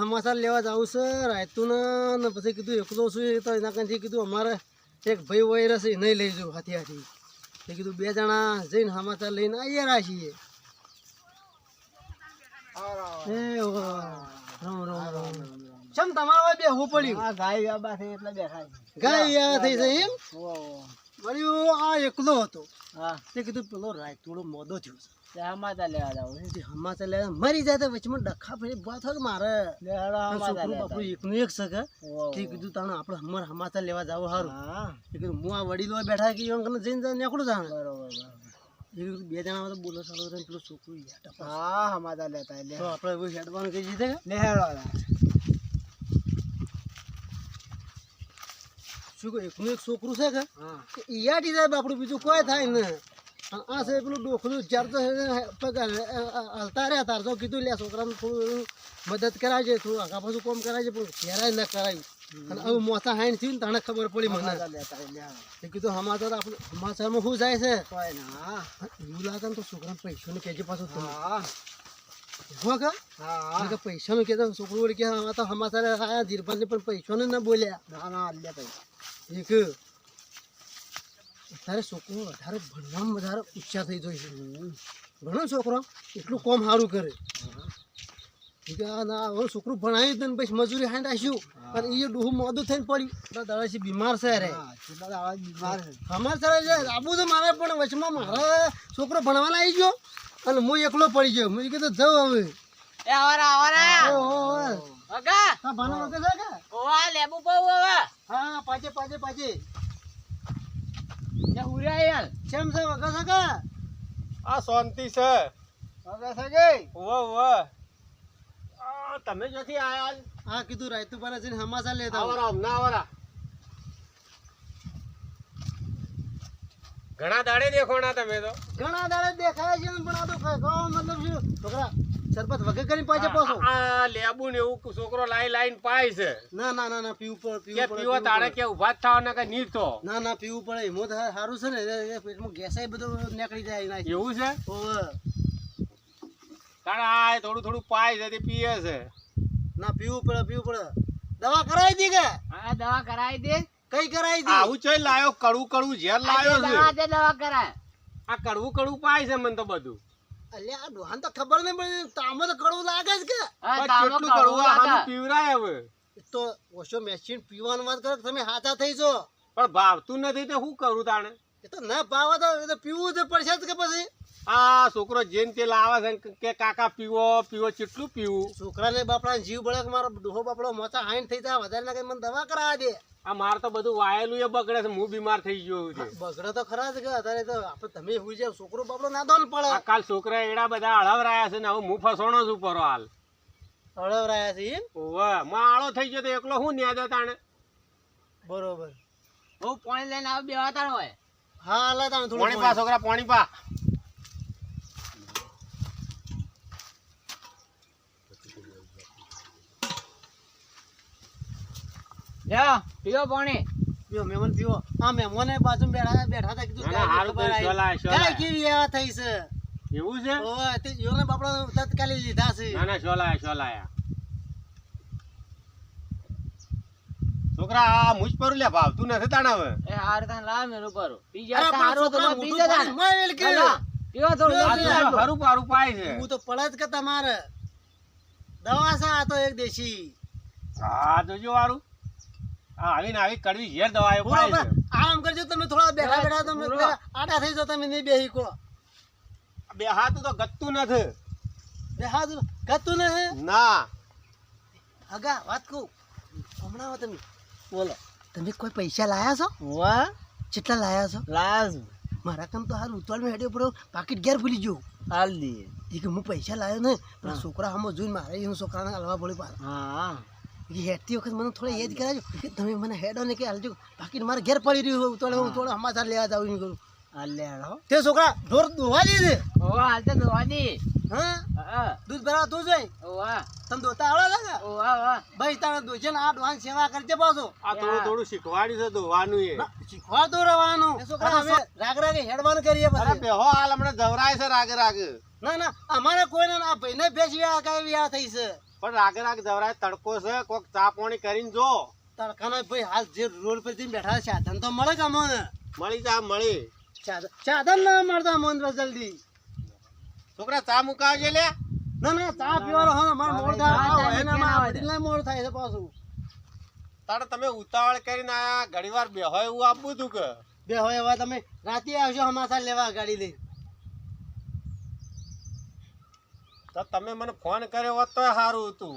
સમાચાર લેવા જાઉં છે. રાયતું ને પછી કીધું એકલો છું એ તો એના કારણથી કીધું અમારે એક ભાઈ વહી રહેશે એ નહીં લઈ જવું હાથી હાથી એ કીધું બે જણા જઈને સમાચાર લઈને આવીએ રાખીએ. રામ રામ રામ. ચમ તમારે બે હું પડ્યું? ગાય વ્યાબા થઈ એટલે બેઠા ગાય યાર થઈ છે એમ? છે આ એકલો હતો. હા. તે કીધું પેલો રાય થોડો મોદો થયો છે. તે સમાચાર લેવા જાવ તે સમાચાર લેવા મરી જાય તો વચમાં ડખા ફરી બા થાય મારે? લેવાડો આ સમાચાર છોકરું લેતા એકનું એક છે તે કીધું તાણે આપણે હમણાં સમાચાર લેવા જાવ સારું હા. એ કીધું હું આ વડીલો બેઠા કે કરીને જઈને જઈને નીકળું જાણે બરોબર બે જણા તો બોલો ચાલો પેલું છોકરું હા સમાચાર લેતા એટલે આપણે હેડવાનું કહી દીધે શું કહું એકનું એક છોકરું છે કે? ઈયાટી જાય બાપડું બીજું કોઈ થાય ને. આ છે પેલું ડોખલું ચારતો હલતા રહ્યા તાર તો કીધું લે છોકરાને થોડું મદદ કરાવજે થોડું આગા પાછું કોમ કરાવજે પણ ઘેરાય ન કરાવી અને હવે મોટા હાઈન થયું ને તને ખબર પડી મને. એ કીધું સમાચાર આપણે સમાચારમાં શું જાય છે? એવું લાગે તો છોકરાને પૈસાનું કહેજે પાછું હા. પૈસાનું કહેતા છોકરું કે તો સમાચાર આયા ધીરભાઈ પણ પૈસાનું ના બોલ્યા. ના ના લે ભાઈ. એક અત્યારે છોકરો વધારે ભણવામાં વધારે ઉચ્ચા થઈ જાય છે. ભણો છોકરો એટલું કોમ સારું કરે. હવે છોકરું ભણાવી દે પછી મજૂરી હાંડ આશ્યું અને એ ડોહું મોદું થઈને પડ્યું. એટલે દાદાજી બીમાર છે રે. હા કેટલા દાડા બીમાર છે. અમારે સર આબુ તો મારે પણ વચમાં મારે છોકરો ભણવાના આવી ગયો અને હું એકલો પડી ગયો. મેં કીધું જાઉં હવે. એ આવરા આવરા. ઓહો. હા ભાનો વગર છે કે? ઓવા લેબુ બહુ હવે. હા પાછે પાછે પાછે ને ઉર્યા યાર કેમ છે વગર છે આ શાંતિ છે. હવે છે ગઈ ઉવા ઉવા. આ તમે જોથી આયા? હા કીધું રાયતું પર જઈને સમાચાર લેતા આવરા હમણાં આવરા. ઘણા દાડે દેખોણા તમે તો. ઘણા દાડે દેખાય છે ને પણ આ તો કઈ કહો મતલબ શું? છોકરા સરબત વગર કરીને પાછે પાછો. આ લેબુ ને એવું છોકરો લાઈ લાઈન પાય છે. ના ના ના ના પીવું પડે કે પીવું પડે પીવો પીવું તારે કે ઊભા જ થાવ ને કે નીર તો? ના ના પીવું પડે એમો સારું છે ને. પેટમાં ગેસાય બધું નીકળી જાય ના એવું છે? ઓવે. તારે આ થોડું થોડું પાય છે તે પીએ છે. ના પીવું પડે પીવું પડે. દવા કરાવી દી કે? હા દવા કરાવી દે. કઈ કરાવી દી? આવું ચોય લાયો કડવું કડવું ઝેર લાયો દવા છે. દે દવા કરાય. આ કડવું કડવું પાય છે મને તો બધું. અલ્યા આ ડોહાને તો ખબર નહીં પણ તામો તો કડવું લાગે છે કે? કેટલું કડવું લાગે. પીવરાય હવે. તો ઓછો મેચીન પીવાનું વાત કરો તમે હાથા થઈ જો પણ ભાવતું નથી તો શું કરું તાણે? એ તો ના ભાવે તો પીવું તો પડશે જ કે પછી? આ છોકરો જેન તે લાવે છે કે કાકા પીવો પીવો કેટલું પીવું. છોકરાને બાપડા જીવ બળક મારો ડોહો બાપડો મોચા હાઈન થઈ જાય વધારે ના કઈ મને દવા કરાવવા દે. આ મારે તો બધું વાયેલું એ બગડે છે હું બીમાર થઈ ગયો છું. બગડે તો ખરા જ કે અત્યારે તો આપણે તમે હું જાવ છોકરો બાપડો ના દોન પડે. આ કાલ છોકરા એડા બધા હળવરાયા છે ને હવે હું ફસોણો છું પરો હાલ હળવરાયા છે એમ? ઓવે માળો થઈ ગયો તો એકલો હું ન્યા તાણે બરોબર. હું પાણી લઈને આવ બેવા તાણ હોય. હા હાલા તાણ થોડું પાણી પા છોકરા પાણી પા. લ્યો પીવો પાણી. પીવો મહેમાન પીવો હા મહેમાને બાજુ બેઠા બેઠા હતા કીધું ના, ના, ગાયની હારું ખબર કર્યું, આવી. શોલાય, શોલાય. ગાય કેવી એવા થઈ છે? એવું છે? ઓવે, તે યોને બાપડો તત્કાલી લીધા છે. ના ના શોલાયા શોલાયા છોકરા આ મુજ પર લે ભાવતું નથી તાણે હવે. એ હાર તાન લાવ મેરું પરો. બીજા જા તો કે હરું પારું પાય છે. હું તો પડત કે તમારે. દવા સા આ તો એક દેશી. હા જોજો વારું આવીને આવી કડવી ઝેર દવાઓ છે. આમ કરજો તમે થોડા બેઠા બેઠા તમે આડા થઈ જાવ તમે નહીં બેહી કો બે તો ગતું નથી. બેહા દો. ગતું નથી? ના. હગા વાત કહું. હમણાં તમે. બોલો. તમે કોઈ પૈસા લાયા છો? વાહ. કેટલા લાયા છો? લાજ મારા કામ તો હાલ ઉતાવળ હેડ્યો પડ્યો. પાકીટ ઘેર ભૂલી ગયો. હાલ દે. એ કે હું પૈસા લાયો ને પણ છોકરા હમો જોઈને મારે એનું છોકરાને હલવા પડ્યું પાછા. હા. હેડતી વખત મને થોડા યાદ કરાજો કે તમે મને હેડો ને કે હાલજો. બાકી મારે ઘેર પડી રહ્યું હોય ઉતોડે હું થોડો સમાચાર લેવા જાવ એમ કરું. હાલ લે હાલો તે છોકરા ઢોર દોવા દે છે. ઓ હાલ તો દોવા દે હા? હા. દૂધ ભરાવા તું જોઈ ઓ વાહ તમે દોતા આવડે છે ઓ વાહ વાહ ભાઈ તારે દોજે ને આ ડોહાની સેવા કરજે પાછો. આ થોડું થોડું શીખવાડ્યું છે દોવાનું એ. શીખવાડતું રહેવાનું. છોકરા અમે રાગ રાગે હેડવાનું કરીએ પછી. બેહો હાલ હમણાં જવરાય છે રાગે રાગે. ના ના અમારે કોઈ ના આ ભાઈને ભેજ વ્યા કઈ વ્યા થઈ છે. પણ રાગે રાગ જવરાય તડકો છે કોક ચા પાણી કરીને જો. તડકાનો ભાઈ હાલ જે રોડ પર જઈને બેઠા સાધન તો મળે કે અમોને? મળી જા મળી. સાધન ના મળતા અમોને જલ્દી. છોકરા ચા મુકાવજે લે ના ના ચા પીવાનો હા માર મોડ થાય. એના મોડ થાય છે પાછું. તારે તમે ઉતાવળ કરીને આયા ઘણી વાર બેહોય એવું આપવું તું કે? બે હવે તમે. રાતે આવશો અમારા લેવા ગાડી લઈ તો તમે મને ફોન કર્યો હોત તો સારું હતું.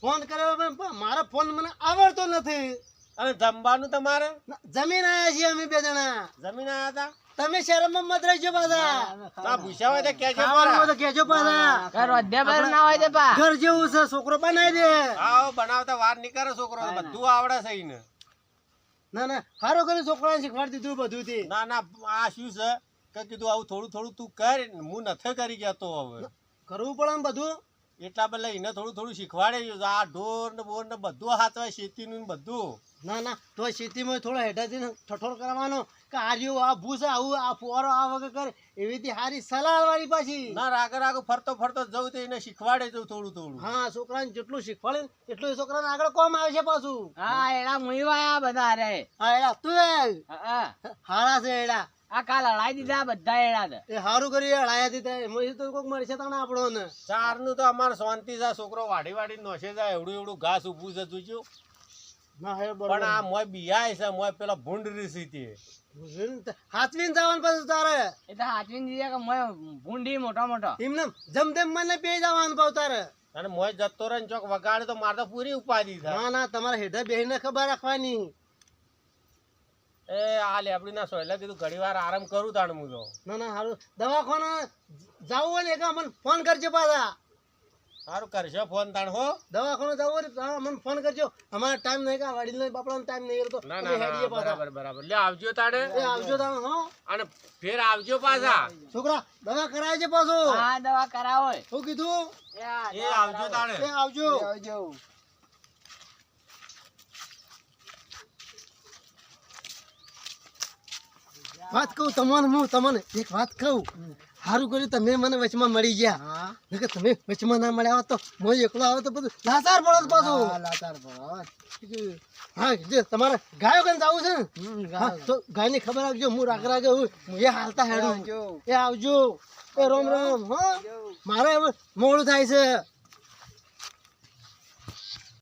ફોન કર્યો પણ મારો ફોન મને આવડતો નથી. અને જમવાનું તમારે? જમીન આવ્યા છીએ અમે બે જણા. જમીન આવ્યા હતા? તમે શહેરમાં મત રહેજો પાછા. ના ભૂસા હોય તો કેજો પાછા હોય તો કેજો પાછા. ઘર વધ્યા બધું ના હોય તે પા. ઘર જેવું છે છોકરો બનાવી દે. આવો બનાવતા વાર નહીં કરે છોકરો તો બધું આવડે છે ઈને. ના ના સારું કર્યું છોકરાને શીખવાડી દીધું બધું થી ના ના આ શું છે? કે કીધું આવું થોડું થોડું તું કર હું નથી કરી જતો હવે. કરવું પડે ને બધું? એટલા બદલે એને થોડું થોડું શીખવાડે. આ ઢોર ને બોર ને બધું હાથવાય શેતીનું ને બધું. ના ના તો શેતીમાં થોડો હેઠાથી ઠઠોર કરવાનો કે આ રહ્યું આ ભૂસ આવું આ ફુવારો આ વગર કરે એવી રીતે સારી સલાહ વાળી પાછી. ના રાગે રાગે ફરતો ફરતો જવું તો એને શીખવાડે જવું થોડું થોડું. હા છોકરાને જેટલું શીખવાડે એટલું એ છોકરાને આગળ કોમ આવે છે પાછું. હા એડા મુઈવાયા બધા રે. હા એડા તું હા. હારા છે એડા. આ કાલ હળાઈ દીધા બધા એડા એ સારું કરી હળાયાથી દીધા એમાં તો કોઈક મળશે તને આપણો ને ચારનું તો અમારે શાંતિ છે છોકરો વાડી વાડી નોશે જાય એવડું એવડું ઘાસ ઊભું છે જોજો પણ આ મોય બિયાય છે મોય પેલા ભૂંડ રીસી તે હાથવીને જવાનું પાછું તારે. એ તો કે મેં ભૂંડી મોટા મોટા. એમને જમ મને બે જવાનું પાવ તારે. અને મોય જતો રહે ચોક વગાડે તો મારે તો પૂરી ઉપાધિ થાય. ના ના તમારે હેઠે બેહીને ખબર રાખવાની. એ આ લેબડી ના સોયલા કીધું ઘડી વાર આરામ કરું તાણ હું તો. ના ના સારું દવાખાને જવું હોય ને એક મને ફોન કરજો પાછા. સારું કરશો ફોન તાણ હો. દવાખાને જવું હોય તો મને ફોન કરજો. અમારે ટાઈમ નહીં કા વડીલ બાપડાનો ટાઈમ નહીં તો ના ના હેડીએ ના પાછા. બરાબર બરાબર. લે આવજો તાડે એ આવજો તાણ હો. અને ફેર આવજો પાછા. છોકરા દવા કરાય છે પાછો. હા દવા કરાવો. શું કીધું? એ આવજો તાડે એ આવજો. આવજો. વાત કહું તમને હું તમને એક વાત કહું. સારું કર્યું તમે મને વચમાં મળી ગયા. કે તમે વચમાં ના મળ્યા તો હું એકલો આવે તો બધું. લાચાર પડત પાછું. લાતાર ભરો હા જે તમારે ગાયો કરીને આવું છે ને? તો ગાયની ખબર આવજો હું રાખ રાગે હું. એ હાલતા હેડું. એ આવજો. એ રોમ રોમ હા. મારે મોડું થાય છે.